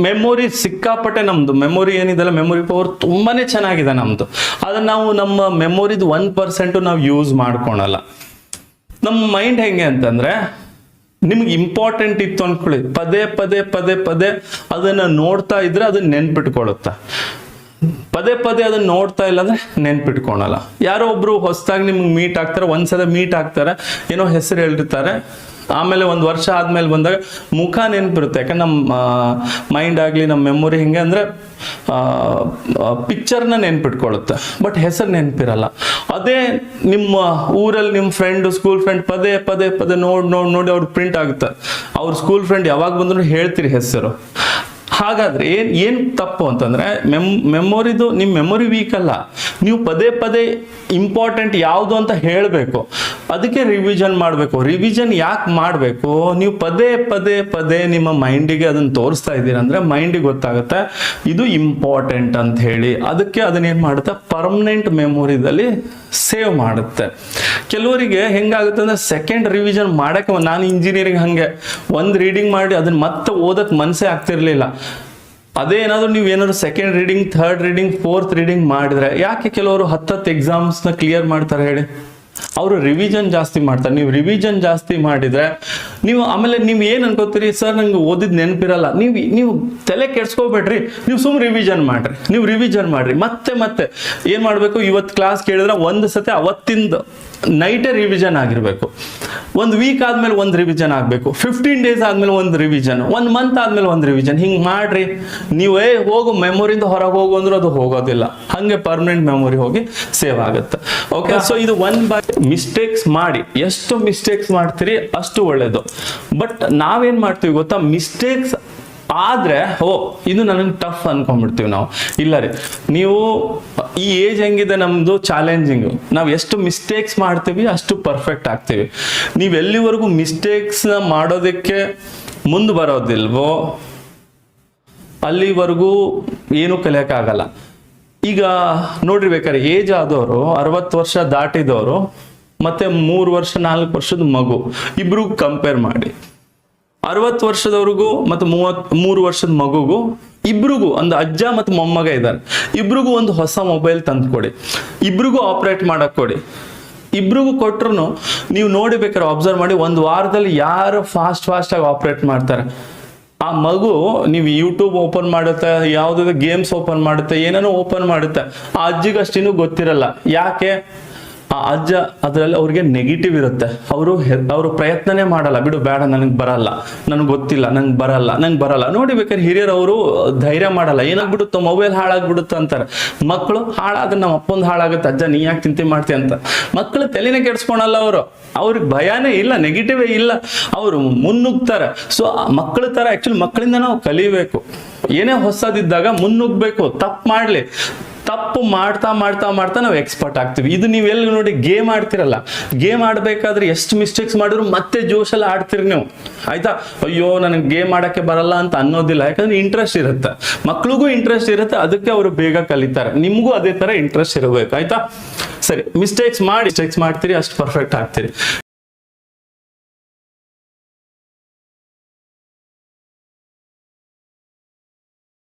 Memory ಸಿಕ್ಕಾಪಟ್ಟೆ ನಮ್ದು. Memory ಏನಿದೆಲ್ಲ ಮೆಮೊರಿ ಪವರ್ ತುಂಬಾನೇ ಚೆನ್ನಾಗಿದೆ ನಮ್ದು. ಅದನ್ನ ನಾವು ನಮ್ಮ ಮೆಮೊರಿದು ಒನ್ ಪರ್ಸೆಂಟ್ ನಾವು ಯೂಸ್ ಮಾಡ್ಕೊಳಲ್ಲ. ನಮ್ಮ ಮೈಂಡ್ ಹೆಂಗೆ ಅಂತಂದ್ರೆ, ನಿಮ್ಗೆ ಇಂಪಾರ್ಟೆಂಟ್ ಇತ್ತು ಅನ್ಕೊಳ್ಳಿ. ಪದೇ ಪದೇ ಪದೇ ಪದೇ ಅದನ್ನ ನೋಡ್ತಾ ಇದ್ರೆ ಅದನ್ನ ನೆನ್ಪಿಟ್ಕೊಳುತ್ತ. ಪದೇ ಪದೇ ಅದನ್ನ ನೋಡ್ತಾ ಇಲ್ಲ ಅಂದ್ರೆ ನೆನ್ಪಿಟ್ಕೊಳಲ್ಲ. ಯಾರೋ ಒಬ್ರು ಹೊಸದಾಗಿ ನಿಮ್ಗೆ ಮೀಟ್ ಆಗ್ತಾರೆ, ಒಂದ್ಸಲ ಮೀಟ್ ಆಗ್ತಾರೆ, ಏನೋ ಹೆಸರು ಹೇಳಿರ್ತಾರೆ ಆಮೇಲೆ ಒಂದು ವರ್ಷ ಆದ್ಮೇಲೆ ಬಂದಾಗ ಮುಖ ನೆನಪಿರುತ್ತೆ. ಯಾಕಂದ್ರೆ ನಮ್ಮ ಮೈಂಡ್ ಆಗಲಿ ನಮ್ಮ ಮೆಮೊರಿ ಹಿಂಗೆ ಅಂದ್ರೆ ಪಿಕ್ಚರ್ನ ನೆನ್ಪಿಟ್ಕೊಳ್ಳುತ್ತೆ ಬಟ್ ಹೆಸರು ನೆನಪಿರಲ್ಲ. ಅದೇ ನಿಮ್ಮ ಊರಲ್ಲಿ ನಿಮ್ಮ ಫ್ರೆಂಡ್ ಸ್ಕೂಲ್ ಫ್ರೆಂಡ್ ಪದೇ ಪದೇ ಪದೇ ನೋಡಿ ನೋಡಿ ನೋಡಿ ಅವ್ರು ಪ್ರಿಂಟ್ ಆಗುತ್ತೆ. ಅವ್ರ ಸ್ಕೂಲ್ ಫ್ರೆಂಡ್ ಯಾವಾಗ ಬಂದ್ರು ಹೇಳ್ತೀರಿ ಹೆಸರು. ಹಾಗಾದ್ರೆ ಏನ್ ಏನ್ ತಪ್ಪು ಅಂತಂದ್ರೆ ಮೆಮ್ ಮೆಮೊರಿದು ನಿಮ್ಮ ಮೆಮೊರಿ ವೀಕ್ ಅಲ್ಲ. ನೀವು ಪದೇ ಪದೇ ಇಂಪಾರ್ಟೆಂಟ್ ಯಾವುದು ಅಂತ ಹೇಳಬೇಕು. ಅದಕ್ಕೆ ರಿವಿಷನ್ ಮಾಡಬೇಕು. ರಿವಿಷನ್ ಯಾಕೆ ಮಾಡಬೇಕು? ನೀವು ಪದೇ ಪದೇ ಪದೇ ನಿಮ್ಮ ಮೈಂಡಿಗೆ ಅದನ್ನ ತೋರಿಸ್ತಾ ಇದ್ದೀರಾ ಅಂದ್ರೆ ಮೈಂಡಿಗೆ ಗೊತ್ತಾಗುತ್ತೆ. ಇದು ಇಂಪಾರ್ಟೆಂಟ್ ಅಂತ ಹೇಳಿ. ಅದಕ್ಕೆ ಅದನ್ನ ಏನ್ ಮಾಡುತ್ತೆ? ಪರ್ಮನೆಂಟ್ ಮೆಮೊರಿದಲ್ಲಿ ಸೇವ್ ಮಾಡುತ್ತೆ. ಕೆಲವರಿಗೆ ಹೆಂಗಾಗುತ್ತೆ ಅಂದರೆ ಸೆಕೆಂಡ್ ರಿವಿಷನ್ ಮಾಡಕ್ಕೆ ನಾನು ಇಂಜಿನಿಯರಿಂಗ್ ಹಾಗೆ. ಒಂದು ರೀಡಿಂಗ್ ಮಾಡಿ ಅದನ್ನ ಮತ್ತೆ ಓದಕ್ಕೆ ಮನಸ್ಸೇ ಆಗ್ತಿರಲಿಲ್ಲ. ಅದೇ ಏನಾದ್ರು ನೀವು ಏನಾದ್ರು second reading third reading fourth reading ಮಾಡಿದ್ರೆ ಯಾಕೆ ಕೆಲವರು ಹತ್ತತ್ತು ಎಕ್ಸಾಮ್ಸ್ನ ಕ್ಲಿಯರ್ ಮಾಡ್ತಾರೆ ಹೇಳಿ? ಅವರು ರಿವಿಷನ್ ಜಾಸ್ತಿ ಮಾಡ್ತಾರೆ. ನೀವು ರಿವಿಷನ್ ಜಾಸ್ತಿ ಮಾಡಿದ್ರೆ ನೀವು ಆಮೇಲೆ ನೀವು ಏನು ಅನ್ಕೋತೀರಿ? ಸರ್, ನಂಗೆ ಓದಿದ ನೆನಪಿರಲ್ಲ. ನೀವು ನೀವು ತಲೆ ಕೆಡ್ಸ್ಕೋಬೇಡ್ರಿ. ನೀವು ಸುಮ್ ರಿವಿಷನ್ ಮಾಡ್ರಿ. ನೀವು ರಿವಿಷನ್ ಮಾಡ್ರಿ. ಮತ್ತೆ ಮತ್ತೆ ಏನು ಮಾಡಬೇಕು? ಇವತ್ತು ಕ್ಲಾಸ್ ಕೇಳಿದ್ರೆ ಒಂದು ಸತಿ ಅವತ್ತಿಂದ ನೈಟೇ ರಿವಿಷನ್ ಆಗಿರ್ಬೇಕು. ಒಂದು ವೀಕ್ ಆದ್ಮೇಲೆ ಒಂದು ರಿವಿಷನ್ ಆಗಬೇಕು. ಫಿಫ್ಟೀನ್ ಡೇಸ್ ಆದ್ಮೇಲೆ ಒಂದು ರಿವಿಷನ್ ಒಂದು ಮಂತ್ ಆದ್ಮೇಲೆ ಒಂದು ರಿವಿಷನ್ ಹಿಂಗೆ ಮಾಡ್ರಿ. ನೀವೇ ಹೋಗು ಮೆಮೊರಿಯಿಂದ ಹೊರಗೆ ಹೋಗು ಅಂದ್ರೆ ಅದು ಹೋಗೋದಿಲ್ಲ. ಹಂಗೆ ಪರ್ಮನೆಂಟ್ ಮೆಮೊರಿ ಹೋಗಿ ಸೇವ್ ಆಗುತ್ತೆ. ಓಕೆ ಸೊ ಇದು ಒನ್ ಬೈ ಮಿಸ್ಟೇಕ್ಸ್ ಮಾಡಿ. ಎಷ್ಟು ಮಿಸ್ಟೇಕ್ಸ್ ಮಾಡ್ತೀರಿ ಅಷ್ಟು ಒಳ್ಳೇದು. ಬಟ್ ನಾವೇನ್ ಮಾಡ್ತೀವಿ ಗೊತ್ತಾ? ಮಿಸ್ಟೇಕ್ಸ್ ಆದ್ರೆ ಓ ಇದು ನನಗೆ ಟಫ್ ಅನ್ಕೊಂಡ್ಬಿಡ್ತೀವಿ ನಾವು. ಇಲ್ಲ ರೀ, ನೀವು ಈ ಏಜ್ ಹೆಂಗಿದೆ ನಮ್ದು ಚಾಲೆಂಜಿಂಗ್ ನಾವು ಎಷ್ಟು ಮಿಸ್ಟೇಕ್ಸ್ ಮಾಡ್ತೀವಿ, ಅಷ್ಟು ಪರ್ಫೆಕ್ಟ್ ಆಗ್ತೀವಿ. ನೀವು ಎಲ್ಲಿವರೆಗೂ ಮಿಸ್ಟೇಕ್ಸ್ನ ಮಾಡೋದಕ್ಕೆ ಮುಂದೆ ಬರೋದಿಲ್ವೋ, ಅಲ್ಲಿವರೆಗೂ ಏನು ಕಲಿಯೋಕ್ಕಾಗಲ್ಲ. ಈಗ ನೋಡ್ರಿ ಬೇಕಾದ್ರೆ ಏಜ್ ಆದವರು ಅರವತ್ತು ವರ್ಷ ದಾಟಿದವರು ಮತ್ತೆ ಮೂರು ವರ್ಷ, ನಾಲ್ಕು ವರ್ಷದ ಮಗು, ಇಬ್ರಿಗೂ ಕಂಪೇರ್ ಮಾಡಿ. ಅರವತ್ತು ವರ್ಷದವ್ರಿಗೂ ಮತ್ತು ಮೂವತ್, ಮೂರು ವರ್ಷದ ಮಗುಗೂ ಇಬ್ರಿಗೂ, ಒಂದು ಅಜ್ಜ ಮತ್ತು ಮೊಮ್ಮಗ ಇದ್ದಾರೆ. ಇಬ್ರಿಗೂ ಒಂದು ಹೊಸ ಮೊಬೈಲ್ ತಂದು ಕೊಡಿ. ಇಬ್ರಿಗೂ ಆಪ್ರೇಟ್ ಮಾಡಕ್ ಕೊಡಿ. ಇಬ್ರಿಗೂ ಕೊಟ್ರು ನೀವು ನೋಡಿಬೇಕಾರೆ ಅಬ್ಸರ್ವ್ ಮಾಡಿ ಒಂದು ವಾರದಲ್ಲಿ ಯಾರು ಫಾಸ್ಟ್ ಫಾಸ್ಟ್ ಆಗಿ ಆಪರೇಟ್ ಮಾಡ್ತಾರೆ. ಆ ಮಗು ನೀವು ಯೂಟ್ಯೂಬ್ ಓಪನ್ ಮಾಡುತ್ತೆ, ಯಾವುದಾದ್ರು ಗೇಮ್ಸ್ ಓಪನ್ ಮಾಡುತ್ತೆ, ಏನೇನೋ ಓಪನ್ ಮಾಡುತ್ತೆ, ಆ ಅಜ್ಜಿಗೆ ಅಷ್ಟಿನ್ನೂ ಗೊತ್ತಿರಲ್ಲ. ಯಾಕೆ? ಆ ಅಜ್ಜ ಅದರಲ್ಲಿ ಅವ್ರಿಗೆ ನೆಗೆಟಿವ್ ಇರುತ್ತೆ. ಅವರು ಅವರು ಪ್ರಯತ್ನನೇ ಮಾಡಲ್ಲ. ಬಿಡು, ಬೇಡ, ನನಗೆ ಬರಲ್ಲ. ನನಗೆ ಗೊತ್ತಿಲ್ಲ, ನಂಗೆ ಬರಲ್ಲ ನಂಗೆ ಬರಲ್ಲ. ನೋಡಿ ಬೇಕಾದ್ರೆ ಹಿರಿಯರು ಅವರು ಧೈರ್ಯ ಮಾಡಲ್ಲ. ಏನಾಗ್ಬಿಡುತ್ತೋ ಮೊಬೈಲ್ ಹಾಳಾಗ್ಬಿಡುತ್ತೆ ಅಂತಾರೆ. ಮಕ್ಕಳು ಹಾಳಾದ್ರೆ ನಮ್ಮ ಅಪ್ಪಂದು ಹಾಳಾಗುತ್ತೆ. ಅಜ್ಜ, ನೀ ಯಾಕೆ ಚಿಂತೆ ಮಾಡ್ತೀಯ ಅಂತ. ಮಕ್ಕಳು ತಲೆನೇ ಕೆಡ್ಸ್ಕೊಳಲ್ಲ ಅವರು. ಅವ್ರಿಗೆ ಭಯನೇ ಇಲ್ಲ ನೆಗೆಟಿವೇ ಇಲ್ಲ. ಅವರು ಮುನ್ನುಗ್ತಾರೆ. ಸೊ ಮಕ್ಕಳ ಥರ ಆ್ಯಕ್ಚುಲಿ ಮಕ್ಕಳಿಂದ ನಾವು ಕಲಿಬೇಕು. ಏನೇ ಹೊಸದಿದ್ದಾಗ ಮುನ್ನುಗ್ಬೇಕು. ತಪ್ಪು ಮಾಡ್ಲಿ. ತಪ್ಪು ಮಾಡ್ತಾ ಮಾಡ್ತಾ ಮಾಡ್ತಾ ನಾವು ಎಕ್ಸ್ಪರ್ಟ್ ಆಗ್ತೀವಿ. ಇದು ನೀವು ಎಲ್ಲಿ ನೋಡಿ ಗೇಮ್ ಆಡ್ತಿರಲ್ಲ. ಗೇಮ್ ಆಡ್ಬೇಕಾದ್ರೆ ಎಷ್ಟು ಮಿಸ್ಟೇಕ್ಸ್ ಮಾಡಿದ್ರು ಮತ್ತೆ ಜೋಶಲ್ಲಿ ಆಡ್ತೀರಿ ನೀವು. ಆಯ್ತಾ? ಅಯ್ಯೋ, ನನಗೆ ಗೇಮ್ ಆಡೋಕ್ಕೆ ಬರಲ್ಲ ಅಂತ ಅನ್ನೋದಿಲ್ಲ. ಯಾಕಂದ್ರೆ ಇಂಟ್ರೆಸ್ಟ್ ಇರುತ್ತೆ. ಮಕ್ಳಿಗೂ ಇಂಟ್ರೆಸ್ಟ್ ಇರುತ್ತೆ. ಅದಕ್ಕೆ ಅವರು ಬೇಗ ಕಲಿತಾರೆ. ನಿಮಗೂ ಅದೇ ತರ ಇಂಟ್ರೆಸ್ಟ್ ಇರಬೇಕು. ಆಯ್ತಾ? ಸರಿ ಮಿಸ್ಟೇಕ್ಸ್ ಮಾಡಿ ಮಿಸ್ಟೇಕ್ಸ್ ಮಾಡ್ತೀರಿ, ಅಷ್ಟು ಪರ್ಫೆಕ್ಟ್ ಆಗ್ತೀರಿ.